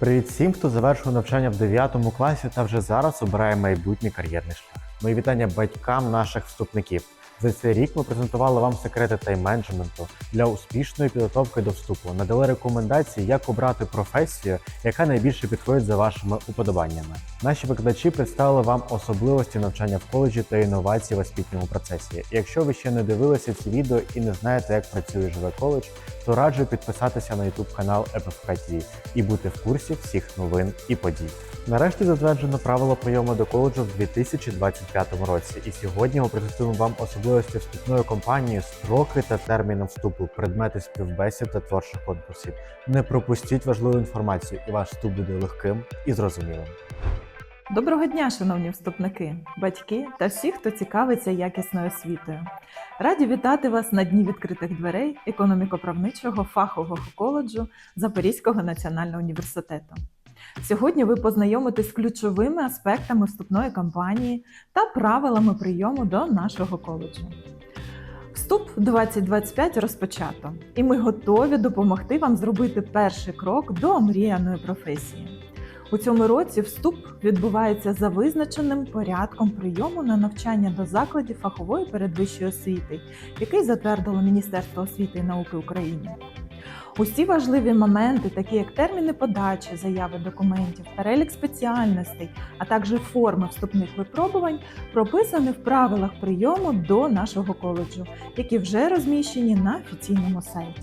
Привіт всім, хто завершив навчання в 9 класі та вже зараз обирає майбутній кар'єрний шлях. Мої вітання батькам наших вступників. За цей рік ми презентували вам секрети тайм-менеджменту для успішної підготовки до вступу. Надали рекомендації, як обрати професію, яка найбільше підходить за вашими уподобаннями. Наші викладачі представили вам особливості навчання в коледжі та інновації в освітньому процесі. Якщо ви ще не дивилися ці відео і не знаєте, як працює живе коледж, то раджу підписатися на YouTube канал FFK і бути в курсі всіх новин і подій. Нарешті затверджено правило прийому до коледжу в 2025 році, і сьогодні ми презентуємо вам особливості вступної кампанії, строки та терміни вступу, предмети співбесід та творчих конкурсів. Не пропустіть важливу інформацію, і ваш вступ буде легким і зрозумілим. Доброго дня, шановні вступники, батьки та всі, хто цікавиться якісною освітою. Раді вітати вас на дні відкритих дверей економіко-правничого фахового коледжу Запорізького національного університету. Сьогодні ви познайомитесь з ключовими аспектами вступної кампанії та правилами прийому до нашого коледжу. Вступ 2025 розпочато, і ми готові допомогти вам зробити перший крок до омріяної професії. У цьому році вступ відбувається за визначеним порядком прийому на навчання до закладів фахової передвищої освіти, який затвердило Міністерство освіти і науки України. Усі важливі моменти, такі як терміни подачі, заяви документів, перелік спеціальностей, а також форми вступних випробувань, прописані в правилах прийому до нашого коледжу, які вже розміщені на офіційному сайті.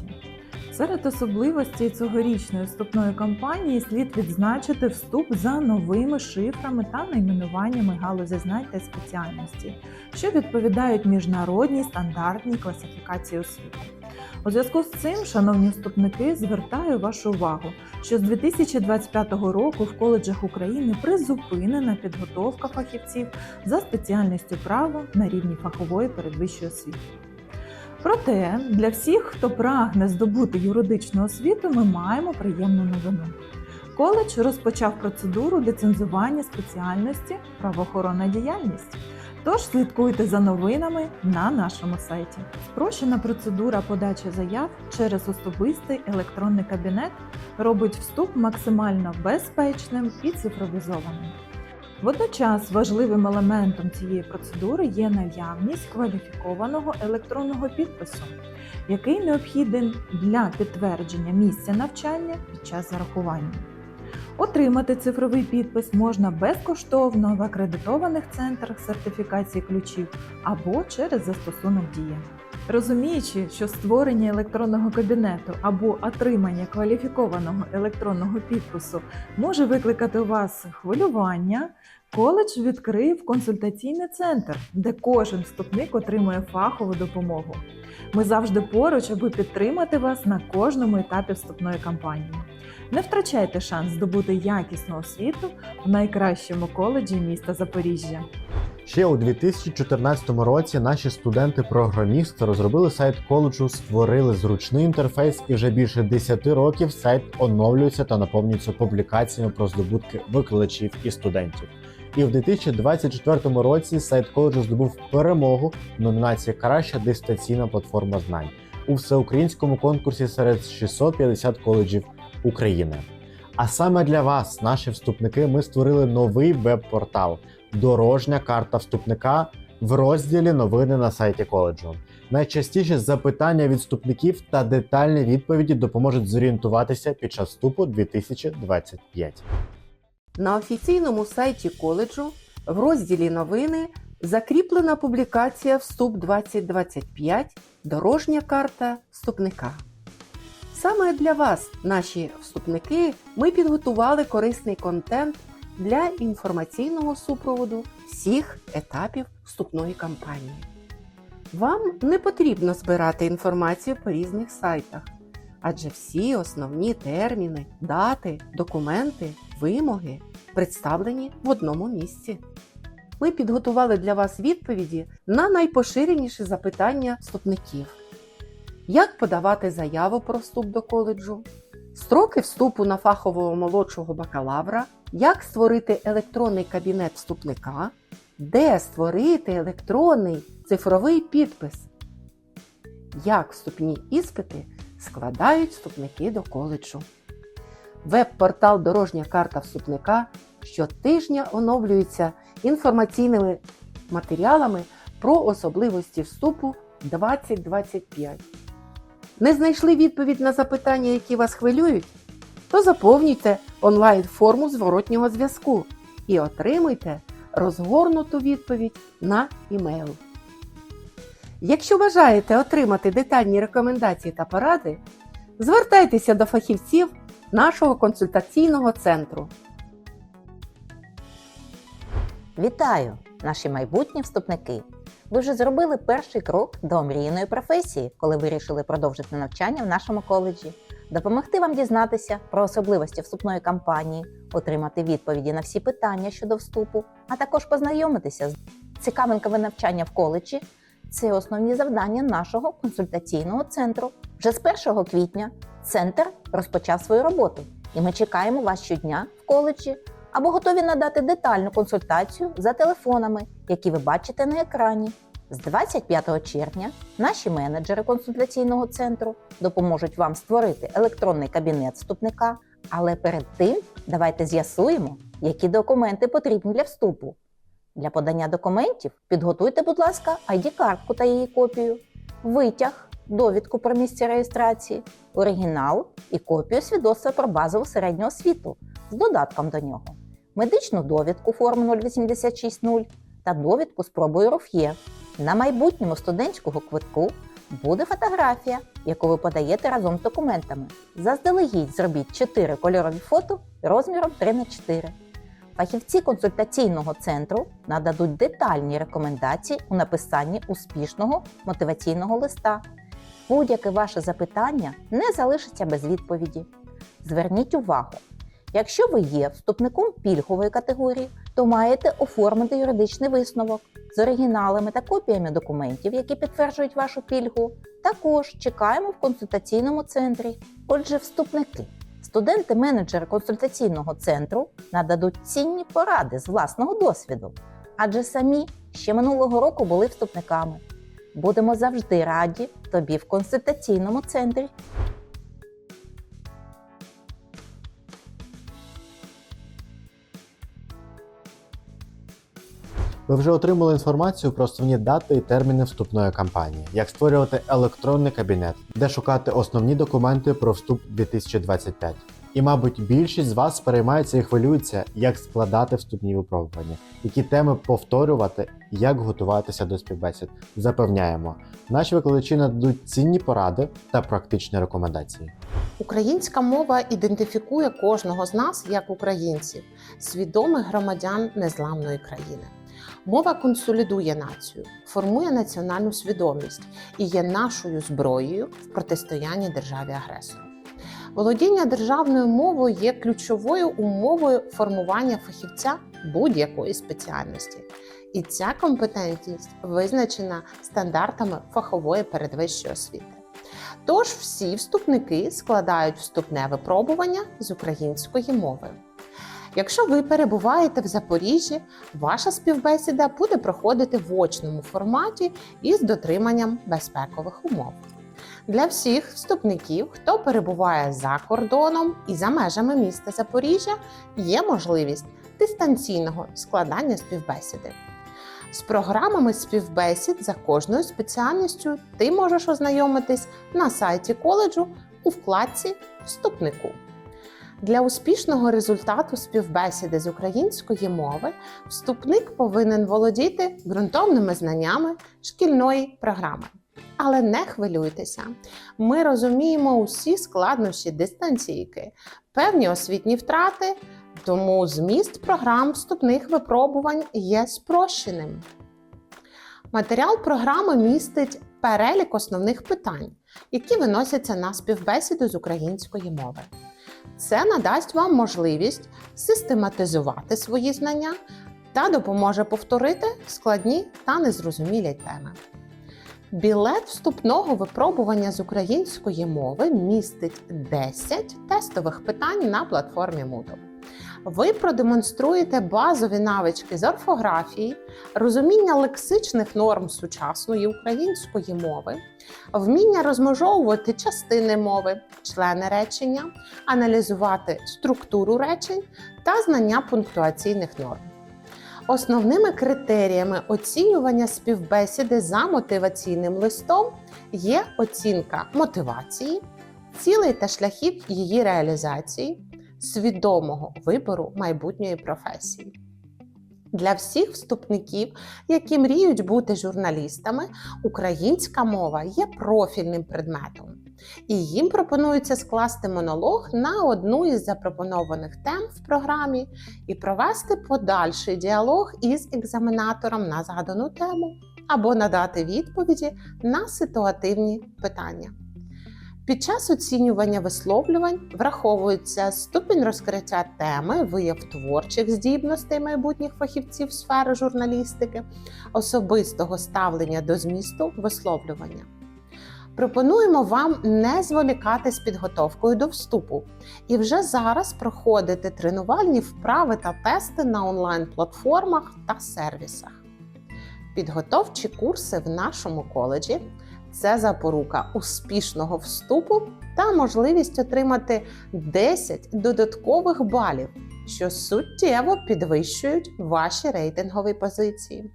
Серед особливостей цьогорічної вступної кампанії слід відзначити вступ за новими шифрами та найменуваннями галузі знань та спеціальності, що відповідають міжнародній стандартній класифікації освіти. У зв'язку з цим, шановні вступники, звертаю вашу увагу, що з 2025 року в коледжах України призупинена підготовка фахівців за спеціальністю право на рівні фахової передвищої освіти. Проте для всіх, хто прагне здобути юридичну освіту, ми маємо приємну новину. Коледж розпочав процедуру ліцензування спеціальності правоохоронна діяльність. Тож слідкуйте за новинами на нашому сайті. Спрощена процедура подачі заяв через особистий електронний кабінет робить вступ максимально безпечним і цифровізованим. Водночас важливим елементом цієї процедури є наявність кваліфікованого електронного підпису, який необхіден для підтвердження місця навчання під час зарахування. Отримати цифровий підпис можна безкоштовно в акредитованих центрах сертифікації ключів або через застосунок Дія. Розуміючи, що створення електронного кабінету або отримання кваліфікованого електронного підпису може викликати у вас хвилювання, коледж відкрив консультаційний центр, де кожен вступник отримує фахову допомогу. Ми завжди поруч, аби підтримати вас на кожному етапі вступної кампанії. Не втрачайте шанс здобути якісну освіту в найкращому коледжі міста Запоріжжя. Ще у 2014 році наші студенти-програмісти розробили сайт коледжу, створили зручний інтерфейс, і вже більше 10 років сайт оновлюється та наповнюється публікаціями про здобутки викладачів і студентів. І в 2024 році сайт коледжу здобув перемогу в номінації Краща дистанційна платформа знань у всеукраїнському конкурсі серед 650 коледжів України. А саме для вас, наші вступники, ми створили новий веб-портал Дорожня карта вступника в розділі Новини на сайті коледжу. Найчастіше запитання від вступників та детальні відповіді допоможуть зорієнтуватися під час вступу 2025. На офіційному сайті коледжу в розділі Новини закріплена публікація Вступ 2025 Дорожня карта вступника. Саме для вас, наші вступники, ми підготували корисний контент для інформаційного супроводу всіх етапів вступної кампанії. Вам не потрібно збирати інформацію по різних сайтах, адже всі основні терміни, дати, документи, вимоги представлені в одному місці. Ми підготували для вас відповіді на найпоширеніші запитання вступників. Як подавати заяву про вступ до коледжу, строки вступу на фахового молодшого бакалавра, як створити електронний кабінет вступника, де створити електронний цифровий підпис, як вступні іспити складають вступники до коледжу. Веб-портал Дорожня карта вступника щотижня оновлюється інформаційними матеріалами про особливості вступу 2025. Не знайшли відповідь на запитання, які вас хвилюють? То заповнюйте онлайн-форму зворотнього зв'язку і отримуйте розгорнуту відповідь на імейл. Якщо бажаєте отримати детальні рекомендації та поради, звертайтеся до фахівців нашого консультаційного центру. Вітаю, наші майбутні вступники! Ви вже зробили перший крок до омріяної професії, коли вирішили продовжити навчання в нашому коледжі, допомогти вам дізнатися про особливості вступної кампанії, отримати відповіді на всі питання щодо вступу, а також познайомитися з цікавинками навчання в коледжі. Це основні завдання нашого консультаційного центру. Вже з 1 квітня центр розпочав свою роботу, і ми чекаємо вас щодня в коледжі або готові надати детальну консультацію за телефонами, які ви бачите на екрані. З 25 червня наші менеджери консультаційного центру допоможуть вам створити електронний кабінет вступника. Але перед тим давайте з'ясуємо, які документи потрібні для вступу. Для подання документів підготуйте, будь ласка, ID-картку та її копію, витяг, довідку про місце реєстрації, оригінал і копію свідоцтва про базову середню освіту з додатком до нього, медичну довідку форми 0860 та довідку з пробою РОФЄ. На майбутньому студентського квитку буде фотографія, яку ви подаєте разом з документами. Заздалегідь зробіть 4 кольорові фото розміром 3х4. Фахівці консультаційного центру нададуть детальні рекомендації у написанні успішного мотиваційного листа. Будь-яке ваше запитання не залишиться без відповіді. Зверніть увагу, якщо ви є вступником пільгової категорії, то маєте оформити юридичний висновок з оригіналами та копіями документів, які підтверджують вашу пільгу. Також чекаємо в консультаційному центрі. Отже, вступники. Студенти-менеджери консультаційного центру нададуть цінні поради з власного досвіду, адже самі ще минулого року були вступниками. Будемо завжди раді тобі в консультаційному центрі. Ви вже отримали інформацію про основні дати і терміни вступної кампанії, як створювати електронний кабінет, де шукати основні документи про вступ 2025. І, мабуть, більшість з вас переймається і хвилюється, як складати вступні випробування, які теми повторювати, як готуватися до співбесід. Запевняємо, наші викладачі нададуть цінні поради та практичні рекомендації. Українська мова ідентифікує кожного з нас як українців, свідомих громадян незламної країни. Мова консолідує націю, формує національну свідомість і є нашою зброєю в протистоянні державі агресору. Володіння державною мовою є ключовою умовою формування фахівця будь-якої спеціальності. І ця компетентність визначена стандартами фахової передвищої освіти. Тож всі вступники складають вступне випробування з української мови. Якщо ви перебуваєте в Запоріжжі, ваша співбесіда буде проходити в очному форматі із дотриманням безпекових умов. Для всіх вступників, хто перебуває за кордоном і за межами міста Запоріжжя, є можливість дистанційного складання співбесіди. З програмами співбесід за кожною спеціальністю ти можеш ознайомитись на сайті коледжу у вкладці Вступнику. Для успішного результату співбесіди з української мови вступник повинен володіти ґрунтовними знаннями шкільної програми. Але не хвилюйтеся, ми розуміємо усі складнощі дистанційки, певні освітні втрати, тому зміст програм вступних випробувань є спрощеним. Матеріал програми містить перелік основних питань, які виносяться на співбесіду з української мови. Це надасть вам можливість систематизувати свої знання та допоможе повторити складні та незрозумілі теми. Білет вступного випробування з української мови містить 10 тестових питань на платформі Moodle. Ви продемонструєте базові навички з орфографії, розуміння лексичних норм сучасної української мови, вміння розмежовувати частини мови, члени речення, аналізувати структуру речень та знання пунктуаційних норм. Основними критеріями оцінювання співбесіди за мотиваційним листом є оцінка мотивації, цілей та шляхів її реалізації, свідомого вибору майбутньої професії. Для всіх вступників, які мріють бути журналістами, українська мова є профільним предметом, і їм пропонується скласти монолог на одну із запропонованих тем в програмі і провести подальший діалог із екзаменатором на задану тему або надати відповіді на ситуативні питання. Під час оцінювання висловлювань враховується ступінь розкриття теми, вияв творчих здібностей майбутніх фахівців сфери журналістики, особистого ставлення до змісту висловлювання. Пропонуємо вам не зволікати з підготовкою до вступу і вже зараз проходити тренувальні вправи та тести на онлайн-платформах та сервісах. Підготовчі курси в нашому коледжі це запорука успішного вступу та можливість отримати 10 додаткових балів, що суттєво підвищують ваші рейтингові позиції.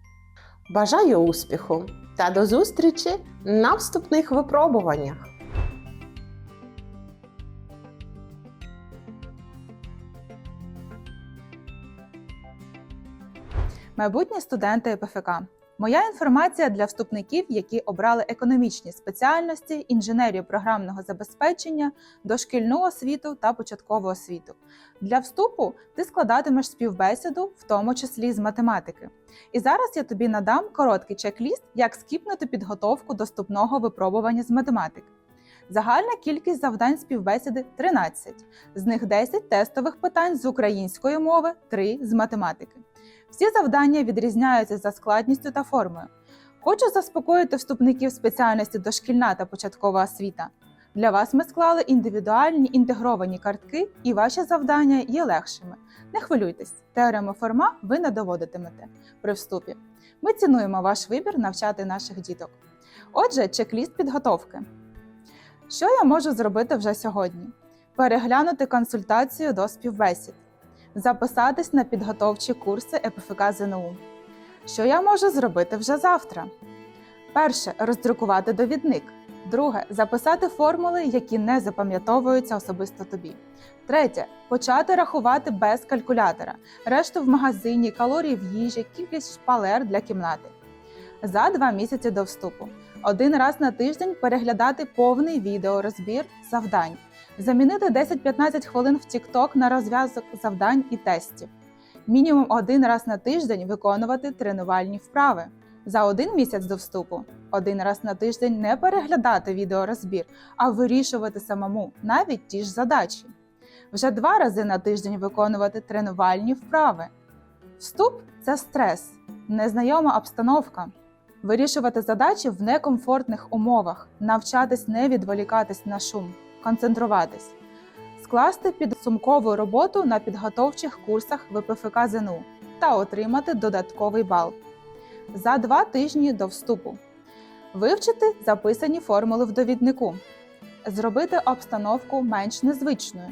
Бажаю успіху та до зустрічі на вступних випробуваннях! Майбутні студенти ЕПФК. Моя інформація для вступників, які обрали економічні спеціальності, інженерію програмного забезпечення, дошкільну освіту та початкову освіту. Для вступу ти складатимеш співбесіду, в тому числі з математики. І зараз я тобі надам короткий чек-ліст, як скіпнути підготовку до вступного випробування з математики. Загальна кількість завдань співбесіди 13, з них 10 тестових питань з української мови, 3 з математики. Всі завдання відрізняються за складністю та формою. Хочу заспокоїти вступників спеціальності дошкільна та початкова освіта. Для вас ми склали індивідуальні інтегровані картки, і ваші завдання є легшими. Не хвилюйтесь, теорему форма ви не доводитимете при вступі. Ми цінуємо ваш вибір навчати наших діток. Отже, чек-ліст підготовки. Що я можу зробити вже сьогодні? Переглянути консультацію до співбесід записатись на підготовчі курси ЕПФК ЗНУ. Що я можу зробити вже завтра? Перше роздрукувати довідник. Друге записати формули, які не запам'ятовуються особисто тобі. Третє почати рахувати без калькулятора, решту в магазині, калорії в їжі, кількість шпалер для кімнати. За два місяці до вступу. Один раз на тиждень переглядати повний відеорозбір завдань замінити 10-15 хвилин в TikTok на розв'язок завдань і тестів. Мінімум один раз на тиждень виконувати тренувальні вправи. За один місяць до вступу один раз на тиждень не переглядати відеорозбір, а вирішувати самому навіть ті ж задачі. Вже два рази на тиждень виконувати тренувальні вправи. Вступ це стрес, незнайома обстановка. Вирішувати задачі в некомфортних умовах, навчатись не відволікатись на шум концентруватись, скласти підсумкову роботу на підготовчих курсах ВПФК ЗНУ та отримати додатковий бал. За два тижні до вступу, вивчити записані формули в довіднику, зробити обстановку менш незвичною,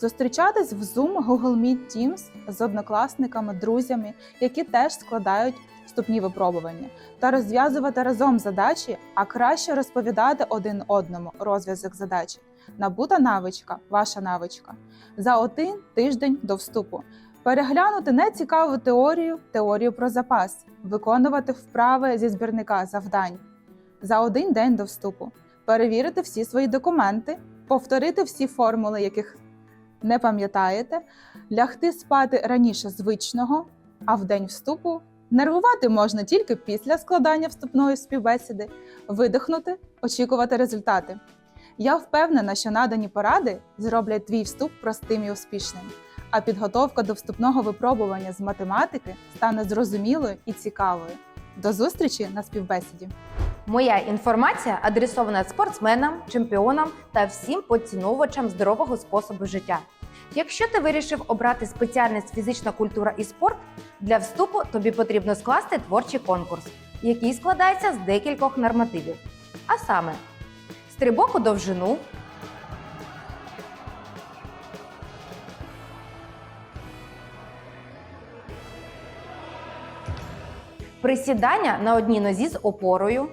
зустрічатись в Zoom, Google Meet Teams з однокласниками, друзями, які теж складають вступні випробування, та розв'язувати разом задачі, а краще розповідати один одному розв'язок задачі. Набута навичка, ваша навичка за один тиждень до вступу. Переглянути нецікаву теорію, теорію про запас, виконувати вправи зі збірника завдань за один день до вступу, перевірити всі свої документи, повторити всі формули, яких не пам'ятаєте, лягти спати раніше звичного, а в день вступу нервувати можна тільки після складання вступної співбесіди, видихнути, очікувати результати. Я впевнена, що надані поради зроблять твій вступ простим і успішним, а підготовка до вступного випробування з математики стане зрозумілою і цікавою. До зустрічі на співбесіді! Моя інформація адресована спортсменам, чемпіонам та всім поціновувачам здорового способу життя. Якщо ти вирішив обрати спеціальність фізична культура і спорт, для вступу тобі потрібно скласти творчий конкурс, який складається з декількох нормативів. А саме, стрибок у довжину, присідання на одній нозі з опорою,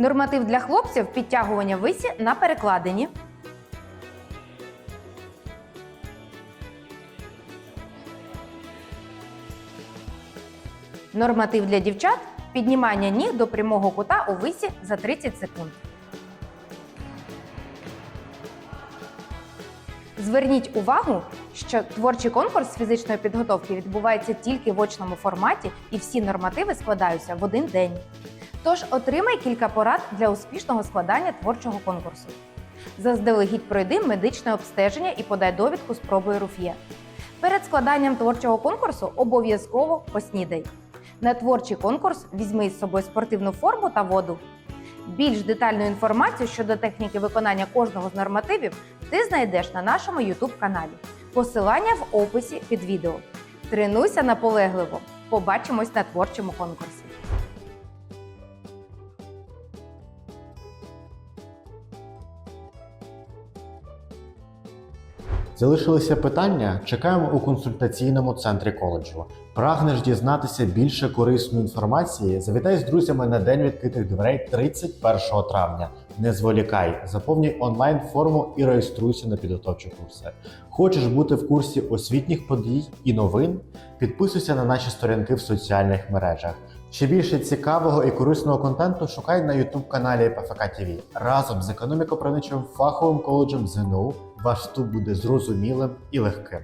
норматив для хлопців підтягування висі на перекладині. Норматив для дівчат піднімання ніг до прямого кута у висі за 30 секунд. Зверніть увагу, що творчий конкурс з фізичної підготовки відбувається тільки в очному форматі, і всі нормативи складаються в один день. Тож отримай кілька порад для успішного складання творчого конкурсу. Заздалегідь пройди медичне обстеження і подай довідку з пробою руф'є. Перед складанням творчого конкурсу обов'язково поснідай. На творчий конкурс візьми із собою спортивну форму та воду. Більш детальну інформацію щодо техніки виконання кожного з нормативів ти знайдеш на нашому YouTube каналі. Посилання в описі під відео. Тренуйся наполегливо. Побачимось на творчому конкурсі. Залишилися питання? Чекаємо у консультаційному центрі коледжу. Прагнеш дізнатися більше корисної інформації? Завітай з друзями на день відкритих дверей 31 травня. Не зволікай, заповнюй онлайн форму і реєструйся на підготовчі курси. Хочеш бути в курсі освітніх подій і новин? Підписуйся на наші сторінки в соціальних мережах. Ще більше цікавого і корисного контенту шукай на YouTube каналі ПФК TV. Разом з економіко-правничим фаховим коледжем ЗНУ ваш вступ буде зрозумілим і легким.